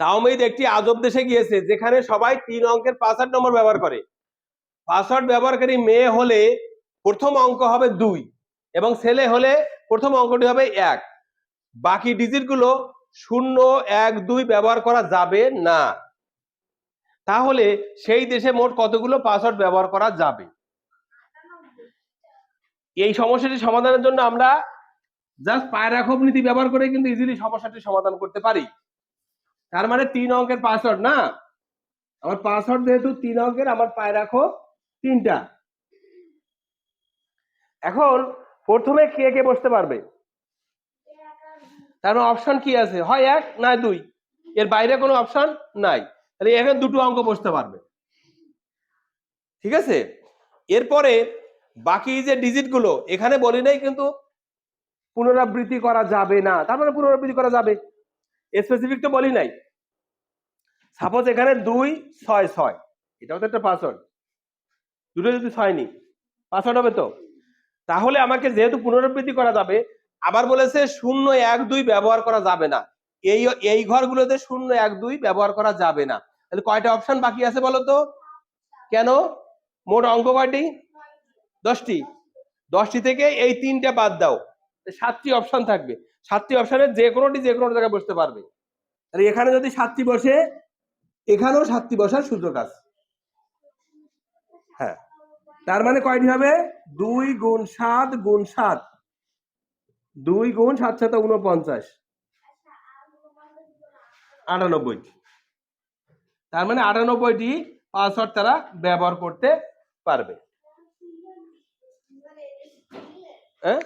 তাওমিদ একটি আজব দেশে গিয়েছে, যেখানে সবাই তিন অঙ্কের পাসওয়ার্ড নম্বর ব্যবহার করে। পাসওয়ার্ড ব্যবহারকারী মেয়ে হলে প্রথম অঙ্ক হবে দুই এবং ছেলে হলে প্রথম অঙ্কটি হবে এক। বাকি ডিজিটগুলো শূন্য, এক, দুই ব্যবহার করা যাবে না। তাহলে সেই দেশে মোট কতগুলো পাসওয়ার্ড ব্যবহার করা যাবে? এই সমস্যাটি সমাধানের জন্য আমরা জাস্ট পায়রাখোপ নীতি ব্যবহার করে কিন্তু ইজিলি সমস্যাটি সমাধান করতে পারি। তার মানে তিন অঙ্কের পাসওয়ার্ড, না? আমার পাসওয়ার্ড যেহেতু তিন অঙ্কের, আমার পায়ে রাখো তিনটা। এখন প্রথমে কে কে বসতে পারবে? তার মানে অপশন কি আছে? হয় এক, না দুই। এর বাইরে কোনো অপশন নাই। তাহলে এখানে দুটো অঙ্ক বসতে পারবে। ঠিক আছে? এরপরে বাকি যে ডিজিটগুলো, এখানে বলি নাই কিন্তু পুনরাবৃত্তি করা যাবে না। তার মানে পুনরাবৃত্তি করা যাবে। স্পেসিফিক তো বলি নাই। সাপোজ এখানে দুই, ছয় ছয়। এটাও তো একটা পাসওয়ার্ড দুটো যদি ছয় নি পাসওয়ার্ড হবে তো? তাহলে আমাকে যেহেতু পুনরাবৃত্তি করা যাবে, আবার বলেছে শূন্য এক দুই ব্যবহার করা যাবে না। এই এই ঘরগুলোতে শূন্য এক দুই ব্যবহার করা যাবে না। তাহলে কয়টা অপশন বাকি আছে বলো তো? কেন? মোট অঙ্ক কয়টি? দশটি। দশটি থেকে এই তিনটা বাদ দাও। সাতটি অপশন থাকবে। সাতটি অপশনের যে কোনোটি যে কোনো জায়গায় বসতে পারবে। তাহলে এখানে যদি সাতটি বসে, এখানেও সাতটি বসার সুযোগ আছে। হ্যাঁ। তার মানে কয়টি হবে? দুই গুণ সাত গুণ সাত। দুই গুণ সাত সাত উনপঞ্চাশ আটানব্বইটি তার মানে আটানব্বইটি পাসওয়ার্ড তারা ব্যবহার করতে পারবে। হ্যাঁ?